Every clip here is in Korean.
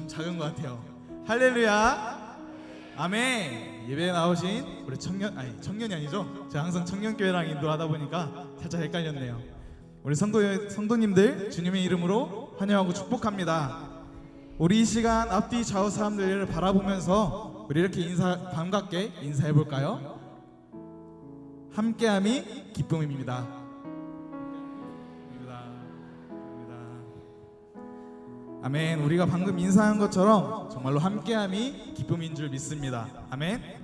좀 작은 것 같아요. 할렐루야. 아멘. 예배에 나오신 우리 청년 아니 청년이 아니죠? 제가 항상 청년교회랑 인도하다 보니까 살짝 헷갈렸네요. 우리 성도 성도님들 주님의 이름으로 환영하고 축복합니다. 우리 이 시간 앞뒤 좌우 사람들을 바라보면서 우리 이렇게 인사 반갑게 인사해 볼까요? 함께함이 기쁨입니다. 아멘. 우리가 방금 인사한 것처럼 정말로 함께함이 기쁨인 줄 믿습니다. 아멘.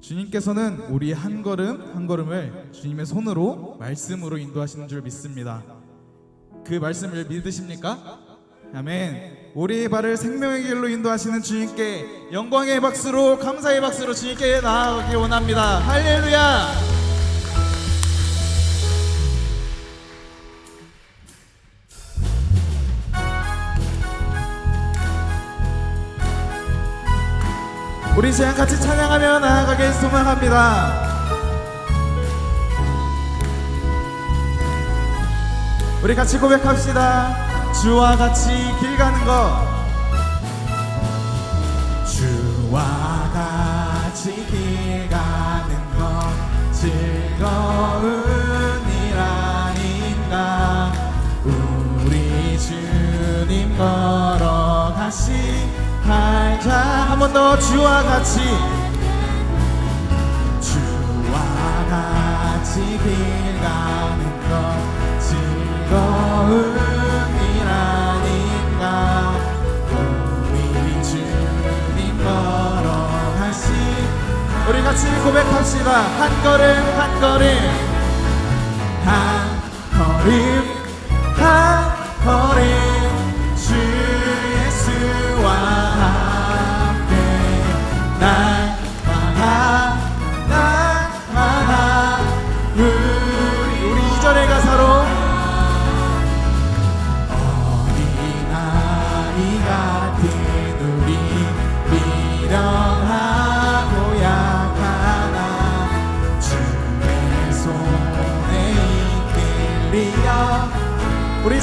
주님께서는 우리 한 걸음 한 걸음을 주님의 손으로 말씀으로 인도하시는 줄 믿습니다. 그 말씀을 믿으십니까? 아멘. 우리의 발을 생명의 길로 인도하시는 주님께 영광의 박수로 감사의 박수로 주님께 나아가길 원합니다. 할렐루야. 우리 시간 같이 찬양하며 나아가길 소망합니다. 우리 같이 고백합시다. 주와 같이 길 가는 것. 주와 같이 길 가는 것 즐거운 일 아닌가. 우리 주님 할 자 한 번 더 주와 같이. 주와 같이 길 가는 것 아닌가 우리 주님 걸어가시. 우리 같이 고백합시다. 한 걸음 한 걸음. 한 걸음 한 걸음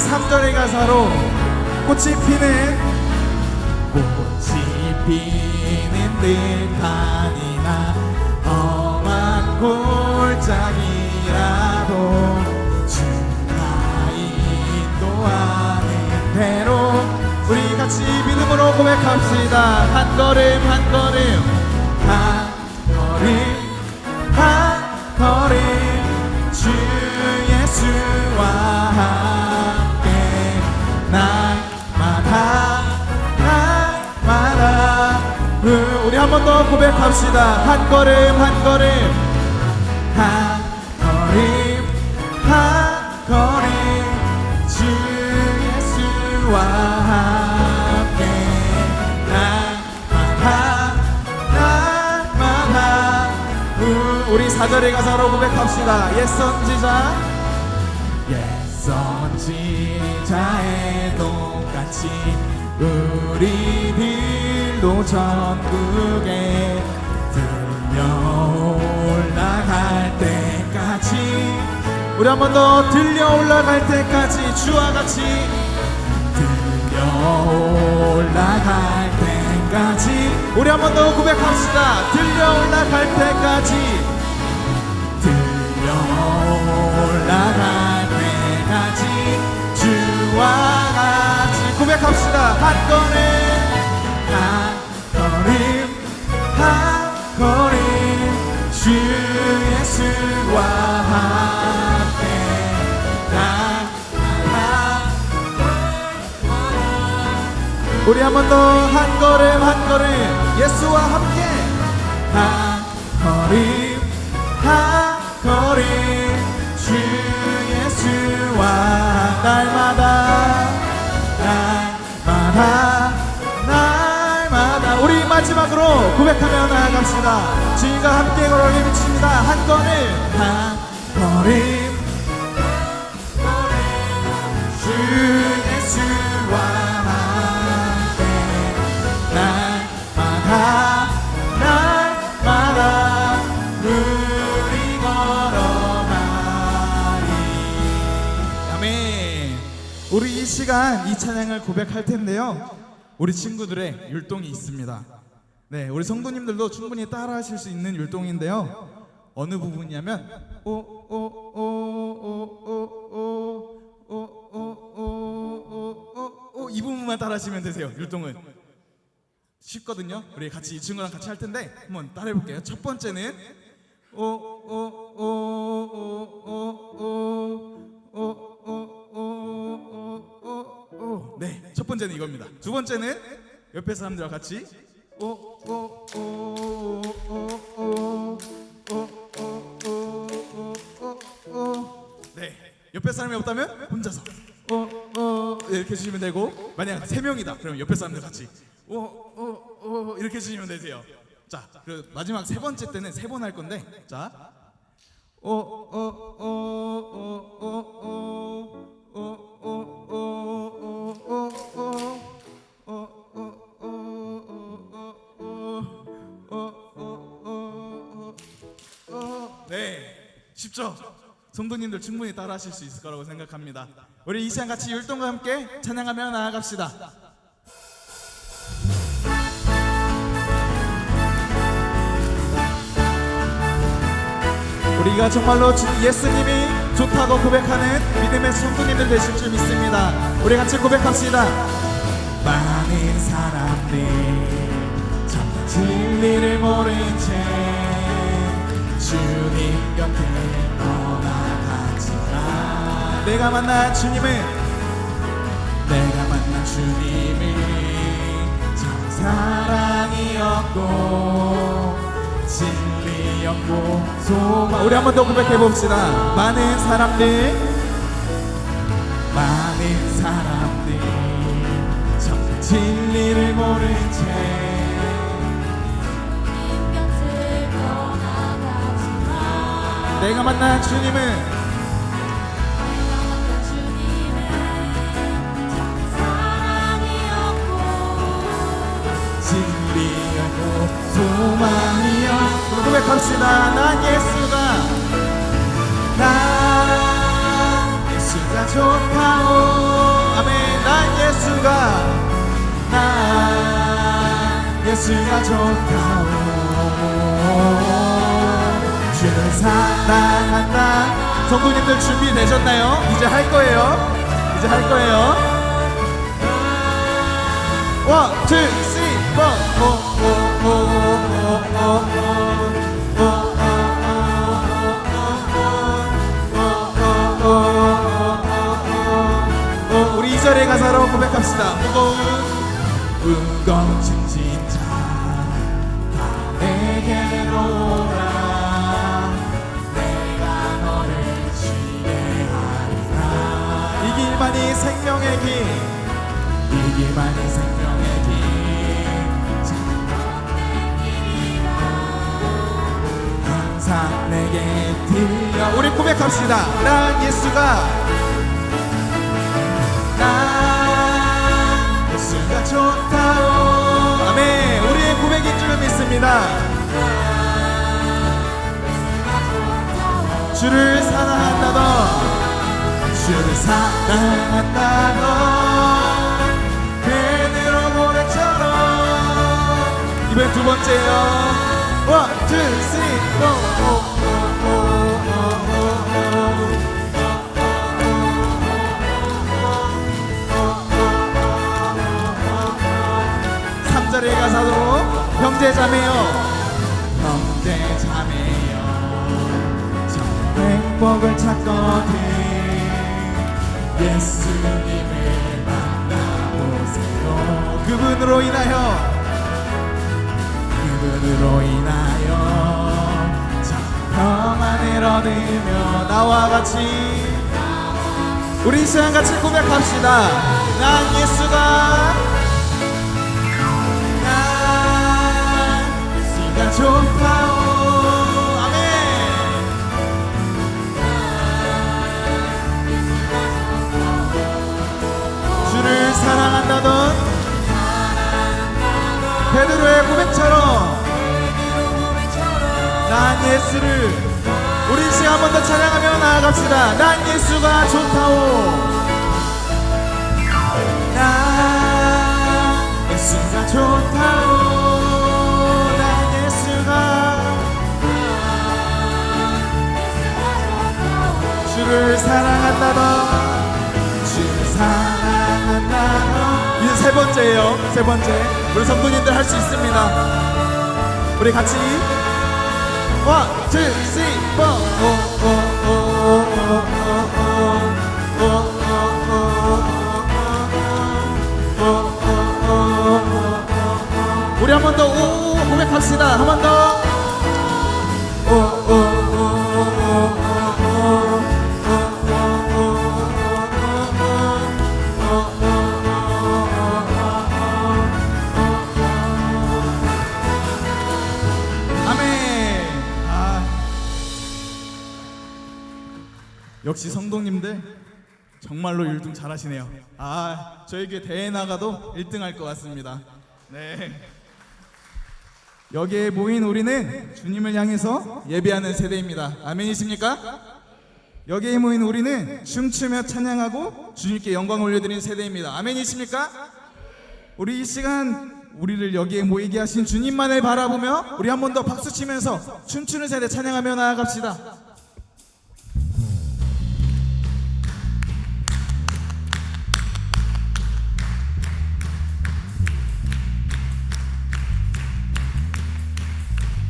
3절의 가사로 꽃이 피는 꽃이 피는 듯하니나 험한 골짜기라도 주가 인도하는 대로 우리 같이 믿음으로 고백합시다. 한 걸음 한 걸음. 한 고백합시다 한 걸음 한 걸음 한 걸음 한 걸음 주 예수와 함께 날마다 우, 우리 사절의 가사로 고백합시다 옛 선지자 옛 선지자의 똑같이 우리 들도 전국에 들려 올라갈 때까지. 우리 한 번 더 들려 올라갈 때까지 주와 같이 들려 올라갈 때까지. 우리 한 번 더 고백합시다. 들려 올라갈 때까지. 들려 올라갈 때까지. 주와 같이 고백합시다. 한 걸음 한 걸음 한 걸음 주 예수와 함께 우리 한 번 더 한 걸음 한 걸음. 예수와 함께. 한 걸음 한 걸음. 주 예수와 날마다 마지막으로 고백하며 나아갑시다. 주님과 함께 걸어게 미칩니다. 한 걸음. 한 걸음. 주 예수와 함께 날마다 날마다 우리 우리 이 시간 이 찬양을 고백할 텐데요. 우리 친구들의 율동이 있습니다. 네, 우리 성도님들도 충분히 따라하실 수 있는 율동인데요. 어느 부분이냐면 오 오 오 오 오 오 오 이 부분만 따라하시면 되세요. 율동은 쉽거든요. 우리 같이 이 친구랑 같이 할 텐데 한번 따라해 볼게요. 첫 번째는 오 오 오 오 오 오오오오오네 첫 번째는 이겁니다. 두 번째는 옆에 사람들과 같이 없다면 혼자서. 오오 이렇게 해주시면 되고. 만약 세 명이다 그러면 옆에 사람들 같이. 오오오 이렇게 해주시면 되세요. 자, 그 마지막 세 번째 때는 세 번 할 건데. 자. 네, 성도님들 충분히 따라하실 수 있을 거라고 생각합니다. 우리 이 시간 같이 율동과 함께 찬양하며 나아갑시다. 우리가 정말로 주 예수님이 좋다고 고백하는 믿음의 성도님들 되실 줄 믿습니다. 우리 같이 고백합시다. 많은 사람들 참 진리를 모른 채 주님 곁에 내가 만난 주님은 내가 만난 주님은 참 사랑이었고 진리였고 소망. 우리 한 번 더 고백해 봅시다. 많은 사람들 많은 사람들. 참 진리를 모른 채 내가 만난 주님은 날씨가 좋다오 주는 사랑한다 성도님들 준비되셨나요? 이제 할 거예요 이제 할 거예요 원, 투, 쓰리, 포 우리 2절의 가사로 고백합시다 무거운 무거운 이 길만이 생명의 길. 이 길만이 생명의 길. 항상 내게 들려. 우리 고백합시다. 난 예수가. 난 예수가 좋다오 아멘. 우리의 고백인 줄 믿습니다. 주를 사랑한다던 예수를 사랑한다고 그대로 모래처럼. 이번엔 두 번째요. 원, 투, 쓰리, 포 자리에 가사도 형제 자매요. 형제 자매요. 저 행복을 찾거든. 예수님을 만나보세요 그분으로 인하여. 그분으로 인하여. 참 평안을 얻으며 나와 같이. 우리 이 시간 같이 고백합시다. 난 예수가 난 예수가 좋다 나를 사랑한다던 베드로의 고백처럼 난 예수를 우리 시간 한번 더 찬양하며 나아갑시다. 난 예수가 좋다오. 난 예수가 좋다오. 난 예수가 주를 사랑한다던 주를 사랑 이제 세 번째예요. 세 번째. 우리 성도님들 할 수 있습니다. 우리 같이. 원, 투, 쓰리, 포. 우리 한 번 더 오 고백합시다. 한 번 더. 역시 성도님들 정말로 1등 잘하시네요. 아, 교회 대회 나가도 1등 할 것 같습니다. 네. 여기에 모인 우리는 주님을 향해서 예배하는 세대입니다. 아멘이십니까? 여기에 모인 우리는 춤추며 찬양하고 주님께 영광 올려드리는 세대입니다. 아멘이십니까? 우리 이 시간 우리를 여기에 모이게 하신 주님만을 바라보며 우리 한 번 더 박수 치면서 춤추는 세대 찬양하며 나아갑시다.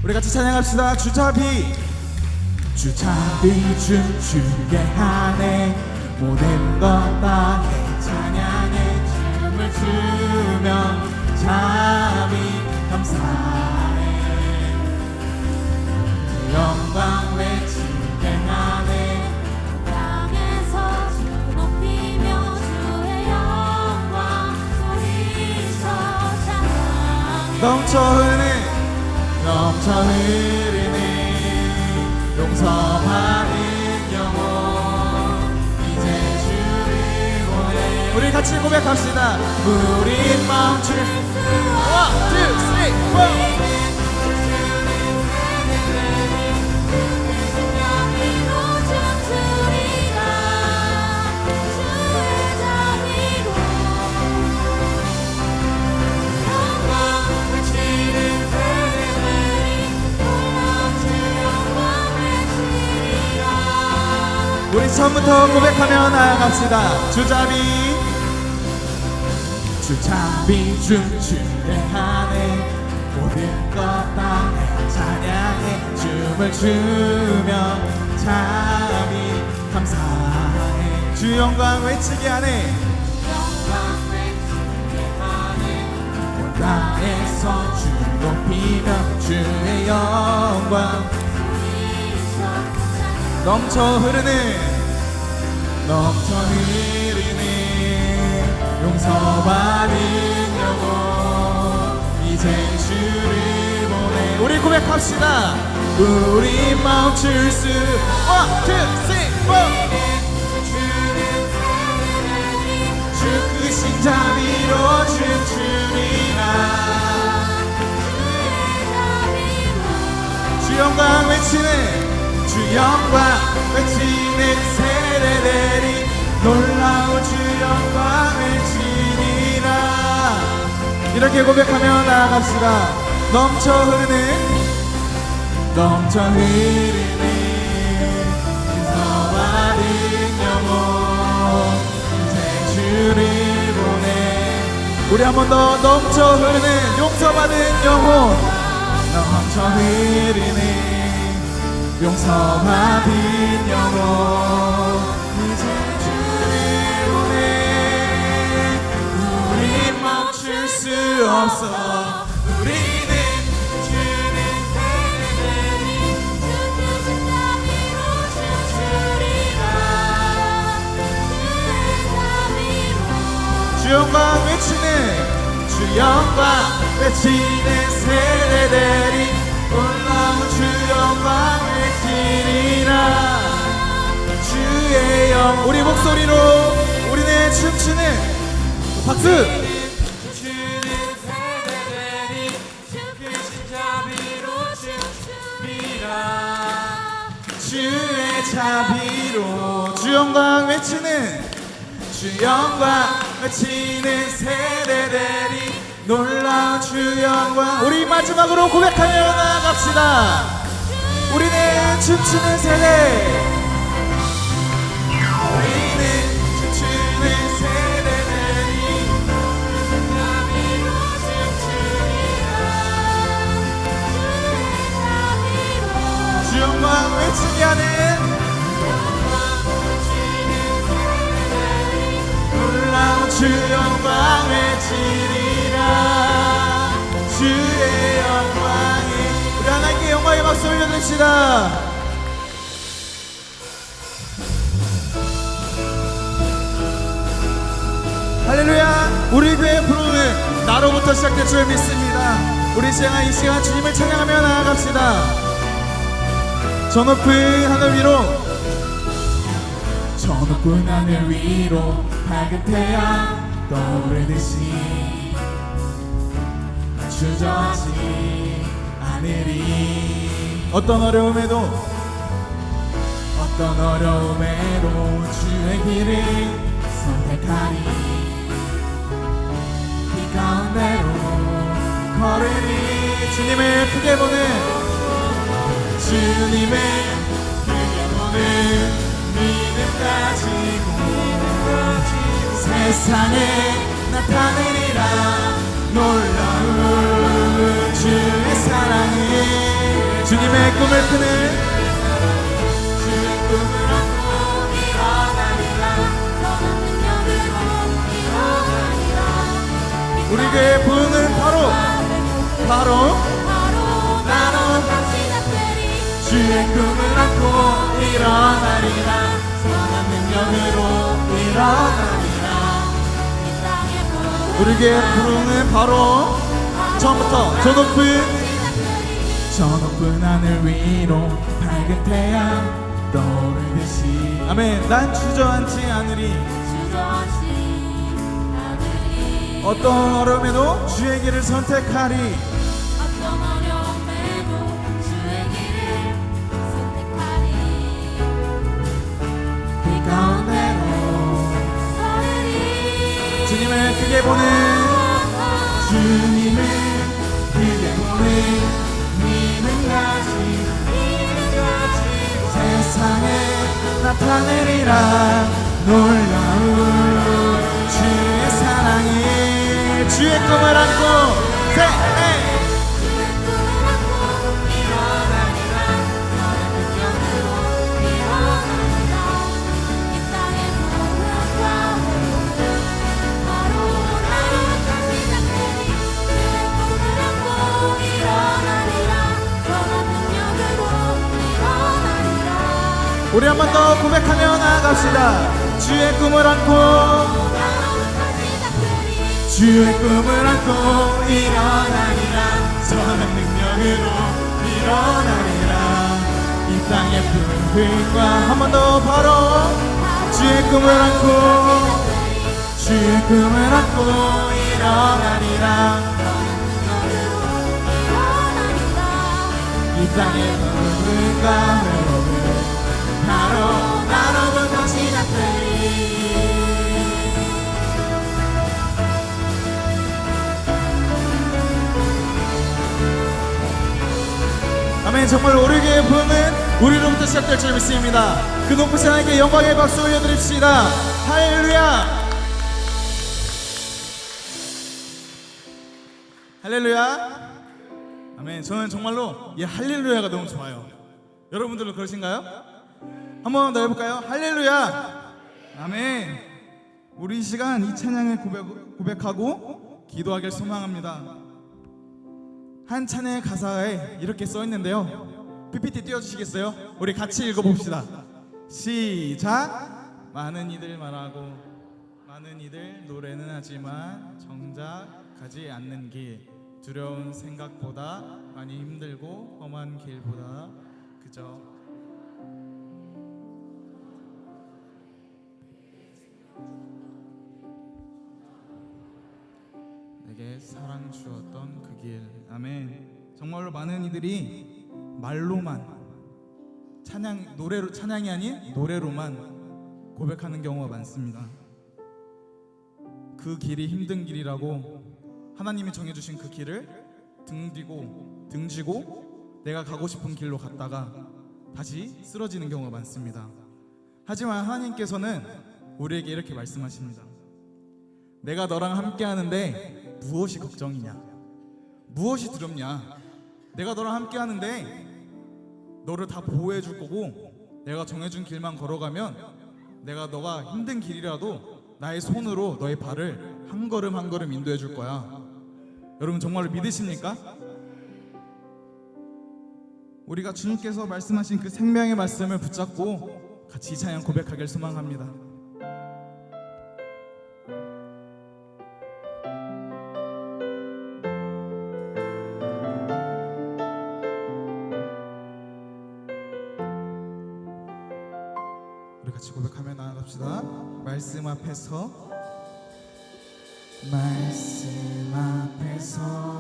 우리 같이 찬양합시다. 주차비. 주차비 춤추게 하네 모든 것 다해 찬양해 춤을 추며 자비 감사해. 그 영광 외치게 하네 땅에서 주 높이며 주의 영광 소리쳐 찬양 넘쳐 흐르는 넘쳐 흐르는 용서하는 영혼. 이제 주를 원해 우리 같이 고백합시다. 우린 멈출 수 없어 1, 2, 3, 4 우리 처음부터 고백하며 나아갑시다. 주자비 주자비 춤추게 하네 모든 것 다해 찬양해 춤을 추며 자비 감사해. 주 영광 외치게 하네 땅에서 주 높이며 주의 영광 넘쳐 흐르는 넘쳐 흐르는 용서받은 영혼 이제 주를 보내. 우리 고백합시다. 우리 멈출 수. One, two, three, four. 주는 세대들이 주 크신 자비로 춤추리라 주의 자비로 주 영광 외치는 주 영광 외치는 세대들이 놀라운 주 영광 외치리라. 이렇게 고백하며 나아갑시다. 넘쳐 흐르는 넘쳐 흐르는 인서받은 영혼 이제 주를 보내. 우리 한 번 더 넘쳐 흐르는 용서받은 영혼. 넘쳐 흐르는 용서받은 영혼. 이제 주를 보내 우리 멈출 수 없어. 우리는 주는 세대들이 주 크신 자비로 춤추리라 주의 자비로 주 영광 외치는 주 영광 외치는 주 주의 영 우리 목소리로 우리는 춤추는 박수! 주의 자비로 주 영광 외치는 주 영광 외치는 세대들이 놀라운 주 영광. 우리 마지막으로 고백하며 나아갑시다 우리는 춤추는 세대 올려드립시다 할렐루야. 우리 교회 부르는 나로부터 시작될 줄 믿습니다. 우리 시간 이 시간 주님을 찬양하며 나아갑시다. 저 높은 하늘 위로. 저 높은 하늘 위로 밝은 태양 떠오르듯이 주저하지 않으리 어떤 어려움에도 어떤 어려움에도 주의 길을 선택하리 이 가운데로 걸으리 주님을 크게 보는 주님을 크게 보는 믿음 가지고 세상에 나타내리라. 놀라운 주의 사랑을 주님의 꿈을 크는 주의 꿈을 안고 일어나리라 선한 능력으로 일어나리라 우리 교회 부흥은 바로 바로 나로 주의 꿈을 안고 일어나리라. 선한 능력으로 일어나리라 이 땅에 부흥 우리 교회 부흥은 바로 처음부터 저 높은 저 높은 하늘 위로 밝은 태양 떠오르듯이 아멘. 난 주저앉지 않으리. 주저하신 아들이 어떤 어려움에도 주의 길을 선택하리. 어떤 어려움에도 주의 길을 선택하리. 그 가운데로 걸으리. 주님을 크게 보는 나타내리라. 놀라운 주의 사랑이 주의 꿈을 안고 세, 한번 더 고백하며 나아갑시다. 주의 꿈을 안고 주의 꿈을 안고 일어나리라. 선한 능력으로 일어나리라. 이 땅의 부흥과 한 번 더 바로 주의 꿈을 안고 주의 꿈을 안고 일어나리라. 이 땅의 부흥과 아멘 정말 우리 교회의 부흥은 우리로부터 시작될 줄 믿습니다. 그 높으신 하나님께 영광의 박수 올려드립시다. 할렐루야! 할렐루야! 아멘 저는 정말로 이 할렐루야가 너무 좋아요. 여러분들도 그러신가요? 한번 더 해볼까요? 할렐루야 아멘 우리 이 시간 이 찬양을 고백, 고백 하고 기도하길 소망합니다 한 찬양의 가사에 이렇게 써 있는데요. PPT 띄워주시겠어요? 우리 같이 읽어봅시다. 시작. 많은 이들 말하고 많은 이들 노래는 하지만 정작 가지 않는 길 두려운 생각보다 많이 힘들고 험한 길보다 그저 내게 사랑 주었던 그 길. 아멘. 정말로 많은 이들이 말로만 찬양 노래로 찬양이 아닌 노래로만 고백하는 경우가 많습니다. 그 길이 힘든 길이라고 하나님이 정해 주신 그 길을 등지고 등지고 내가 가고 싶은 길로 갔다가 다시 쓰러지는 경우가 많습니다. 하지만 하나님께서는 우리에게 이렇게 말씀하십니다. 내가 너랑 함께 하는데 무엇이 걱정이냐? 무엇이 두렵냐? 내가 너랑 함께 하는데 너를 다 보호해 줄 거고 내가 정해준 길만 걸어가면 내가 너가 힘든 길이라도 나의 손으로 너의 발을 한 걸음 한 걸음 인도해 줄 거야. 여러분 정말로 믿으십니까? 우리가 주님께서 말씀하신 그 생명의 말씀을 붙잡고 같이 이 찬양 고백하길 소망합니다. 앞에서 말씀 앞에서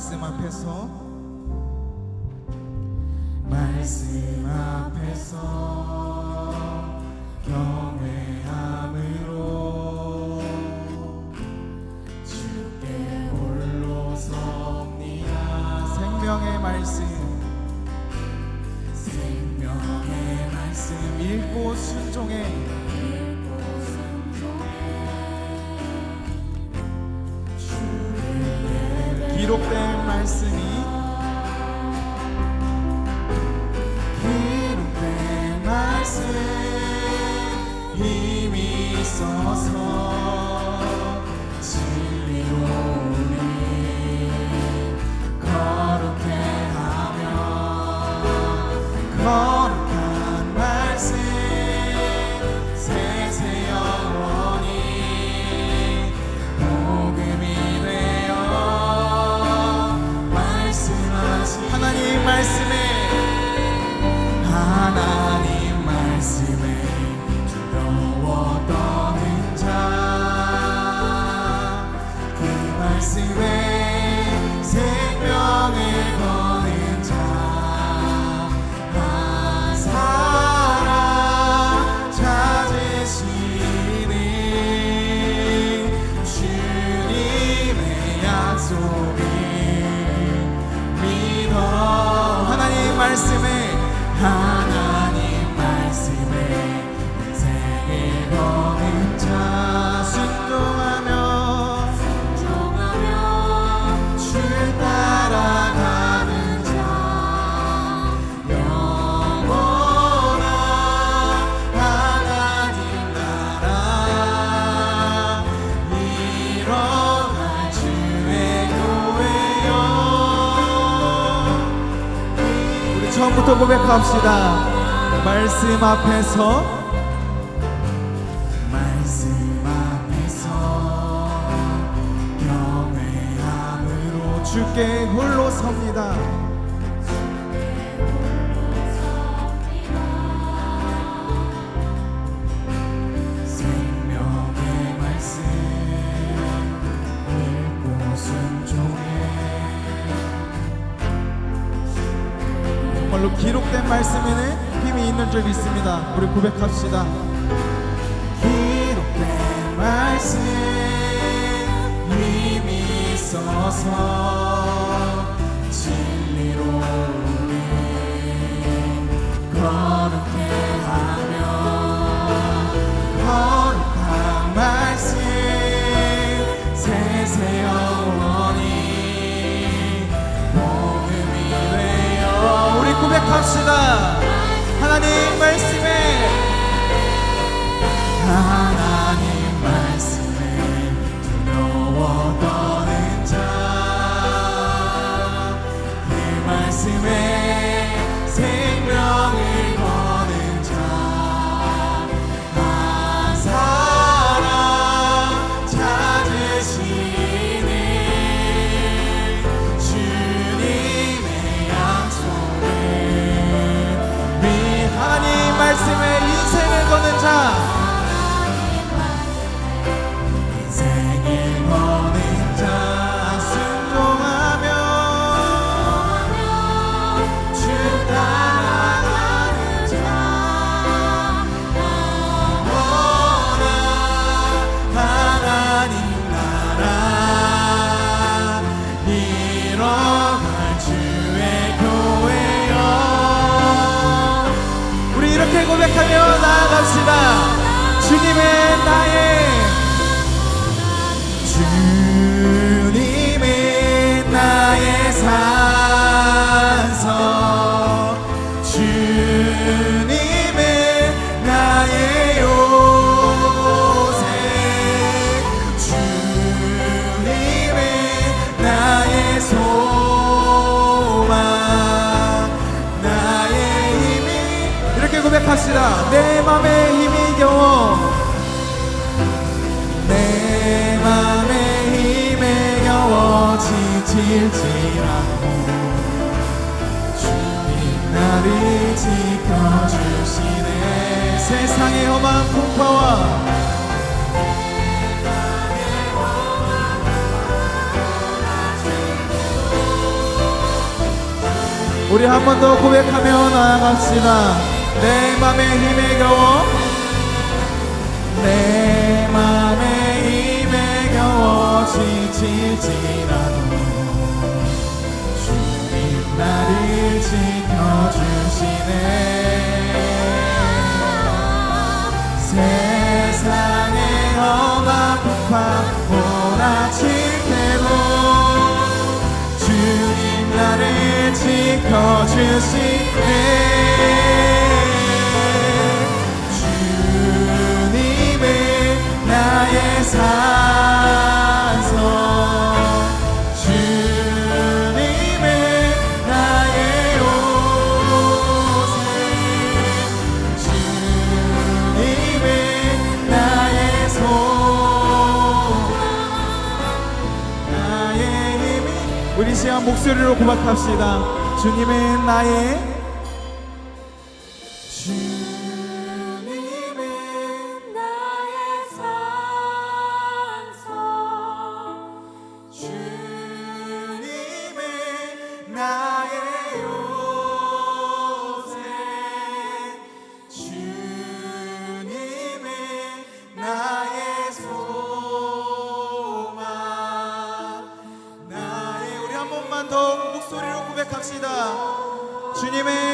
말씀 앞에서. 말씀 앞에서. 기록된 말씀이 기도합시다. 말씀 앞에서 말씀 앞에서 경외함으로 주께 홀로 섭니다. 정말로 기록된 말씀에는 힘이 있는 줄 믿습니다. 우리 고백합시다. 기록된 말씀. 고백합시다. 내 맘에 힘이 겨워. 내 맘에 힘에 겨워. 지칠지 않고 주님 나를 지켜주시네. 세상의 험한 풍파와 우리 한 번 더 고백하며 나아갑시다 내 맘에 힘에 겨워. 내 맘에 힘에 겨워. 지치지라도. 주님 나를 지켜주시네. 세상의 풍파 몰아칠 때도 주님 나를 지켜주시네 우리 시간 목소리로 고백합시다. 주님은 나의 나의 산성